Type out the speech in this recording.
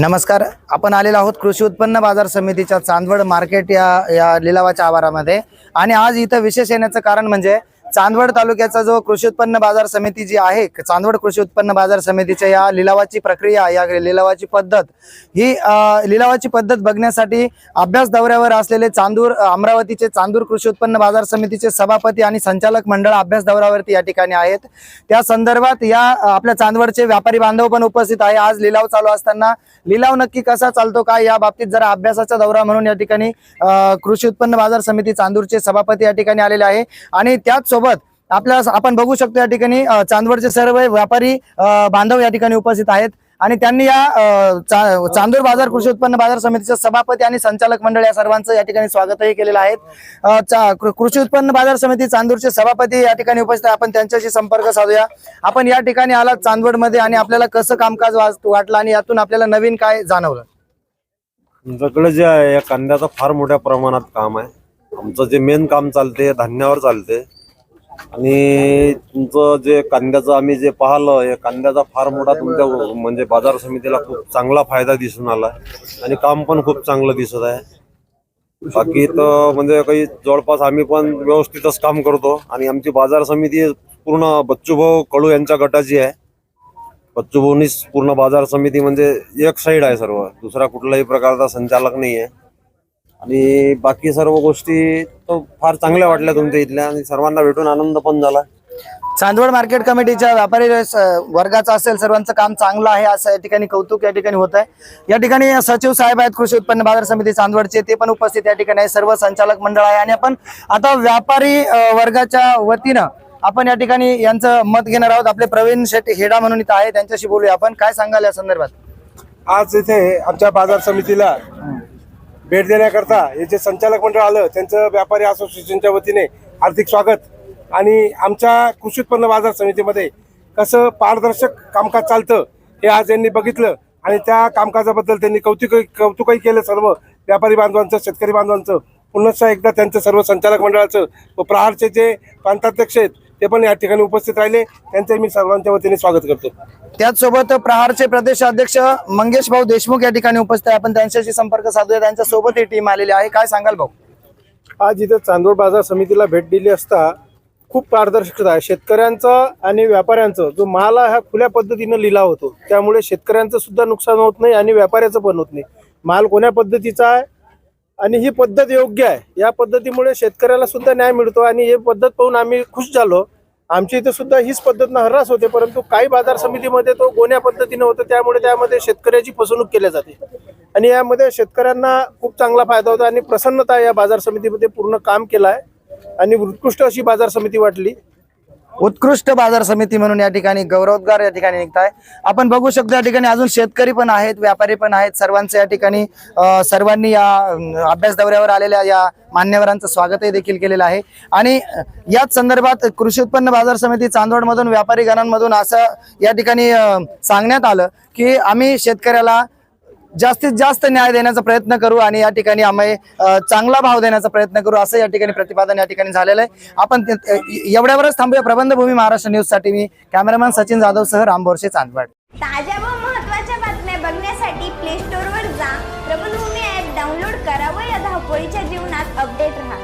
नमस्कार. आपण आलेलो आहोत कृषी उत्पन्न बाजार समितीच्या चांदवड मार्केट या या लिलावाच्या आवारामध्ये. आणि आज इथं विशेष येण्याचं कारण म्हणजे चांदवड तालुक्याचा जो कृषी उत्पन्न बाजार समिती जी आहे चांदवड कृषी उत्पन्न बाजार समितीच्या या लिलावाची प्रक्रिया या लिलावाची पद्धत ही लिलावाची पद्धत बघण्यासाठी अभ्यास दौऱ्यावर असलेले चांदूर अमरावतीचे चांदूर कृषी उत्पन्न बाजार समितीचे सभापती आणि संचालक मंडळ अभ्यास दौऱ्यावरती या ठिकाणी आहेत. त्या संदर्भात या आपल्या चांदवडचे व्यापारी बांधव पण उपस्थित आहे. आज लिलाव चालू असताना लिलाव नक्की कसा चालतो काय या बाबतीत जरा अभ्यासाचा दौरा म्हणून या ठिकाणी कृषी उत्पन्न बाजार समिती चांदूरचे सभापती या ठिकाणी आलेले आहे. आणि त्याच सोबत आपल्या आपण बघू शकतो या ठिकाणी चांदवडचे सर्व व्यापारी बांधव या ठिकाणी उपस्थित आहेत. आणि त्यांनी या चांदूर बाजार कृषी उत्पन्न बाजार समितीचे सभापती आणि संचालक मंडळ या सर्वांचं या ठिकाणी स्वागतही केलेलं आहे. कृषी उत्पन्न बाजार समिती चांदूरचे सभापती या ठिकाणी उपस्थित आहे. आपण त्यांच्याशी संपर्क साधूया. आपण या ठिकाणी आलात चांदवडमध्ये आणि आपल्याला कसं कामकाज वाटलं आणि यातून आपल्याला नवीन काय जाणवलं? आमच्याकडे जे आहे या कांद्याचं फार मोठ्या प्रमाणात काम आहे. आमचं जे मेन काम चालते धान्यावर चालते. आणि तुमचं जे कांद्याचं आम्ही जे पाहिलं हे कांद्याचा फार मोठा तुमच्या म्हणजे बाजार समितीला खूप चांगला फायदा दिसून आला. आणि काम पण खूप चांगलं दिसत आहे. बाकी तर म्हणजे काही जवळपास आम्ही पण व्यवस्थितच काम करतो. आणि आमची बाजार समिती पूर्ण बच्चूभाऊ कडू यांच्या गटाची आहे. बच्चूभाऊनीच पूर्ण बाजार समिती म्हणजे एक साईड आहे सर्व. दुसरा कुठलाही प्रकारचा संचालक नाही आहे आणि बाकी सर्व गोष्टी तो फार चांगल्या वाटल्या तुमच्या इथल्या आणि सर्वांना भेटून आनंद पण झाला. चांदवड मार्केट कमिटीच्या व्यापारी वर्गाचं असेल सर्वांचं काम चांगलं आहे असं या ठिकाणी कौतुक या ठिकाणी होत आहे या ठिकाणी सचिव साहेब आहेत कृषी उत्पन्न बाजार समिती चांदवडचे ते पण उपस्थित या ठिकाणी आहे. सर्व संचालक मंडळ आहे. आणि आपण आता व्यापारी वर्गाच्या वतीनं आपण या ठिकाणी यांचं मत घेणार आहोत. आपले प्रवीण शेट्टी हेडा म्हणून इथं आहे त्यांच्याशी बोलूया आपण. काय सांगाल या संदर्भात? आज इथे आमच्या बाजार समितीला भेट देण्याकरता हे जे संचालक मंडळ आलं त्यांचं व्यापारी असोसिएशनच्या वतीने हार्दिक स्वागत. आणि आमच्या कृषी उत्पन्न बाजार समितीमध्ये कसं पारदर्शक कामकाज चालतं हे आज यांनी बघितलं आणि त्या कामकाजाबद्दल त्यांनी कौतुक कौतुकही केलं सर्व व्यापारी बांधवांचं शेतकरी बांधवांचं. पुन्हा एकदा त्यांचं सर्व संचालक मंडळाचं व प्रहारचे जे प्रांताध्यक्ष आहेत ते पण या ठिकाणी उपस्थित राहिले. त्यांचे मी सर्वांच्या वतीने स्वागत करतो. त्याचसोबत प्रहारचे प्रदेश अध्यक्ष मंगेश भाऊ देशमुख या ठिकाणी उपस्थित आहे. आपण त्यांच्याशी संपर्क साधूया. त्यांच्यासोबत ही टीम आलेली आहे. काय सांगाल भाऊ? आज इथं चांदोड बाजार समितीला भेट दिली असता खूप पारदर्शकता आहे. शेतकऱ्यांचा आणि व्यापाऱ्यांचं जो माल आहे हा खुल्या पद्धतीनं लिलाव होतो. त्यामुळे शेतकऱ्यांचं सुद्धा नुकसान होत नाही आणि व्यापाऱ्याचं पण होत नाही. माल कोण्या पद्धतीचा आहे आणि ही पद्धत योग्य आहे. या पद्धतीमुळे शेतकऱ्याला सुद्धा न्याय मिळतो आणि ही पद्धत पाहून आम्ही खुश झालो. आमच्या इथे सुद्धा हीच पद्धत हर्रास होते परंतु काही बाजार समितीमध्ये तो गोण्या पद्धतीनं होतं त्यामुळे त्यामध्ये शेतकऱ्याची फसवणूक केली जाते. आणि यामध्ये शेतकऱ्यांना खूप चांगला फायदा होता आणि प्रसन्नता या बाजार समितीमध्ये पूर्ण काम केलं आहे. आणि उत्कृष्ट अशी बाजार समिती वाटली. उत्कृष्ट बाजार समिती म्हणून या ठिकाणी गौरवोद्गार या ठिकाणी निघत आहे आपण बघू शकतो या ठिकाणी अजून शेतकरी पण आहेत व्यापारी पण आहेत. सर्वांचं या ठिकाणी सर्वांनी या अभ्यास दौऱ्यावर आलेल्या या मान्यवरांचं स्वागतही देखील केलेलं आहे. आणि याच संदर्भात कृषी उत्पन्न बाजार समिती चांदवडमधून व्यापारी गणांमधून असं या ठिकाणी सांगण्यात आलं की आम्ही शेतकऱ्याला जास्तीत जास्त न्याय देण्याचा प्रयत्न करू आणि या ठिकाणी आम्ही चांगला भाव देण्याचा प्रयत्न करू असं या ठिकाणी प्रतिपादन या ठिकाणी झालेलं आहे. आपण एवढ्यावरच थांबूया. प्रबंध भूमी महाराष्ट्र न्यूजसाठी मी कॅमेरामॅन सचिन जाधव सह राम बोरशे चांदवाड. ताज्या व महत्त्वाच्या बातम्या बघण्यासाठी प्ले स्टोर वर जा. प्रबंध भूमी ऍप डाऊनलोड करावं या धावपळीच्या जीवनात अपडेट राहा.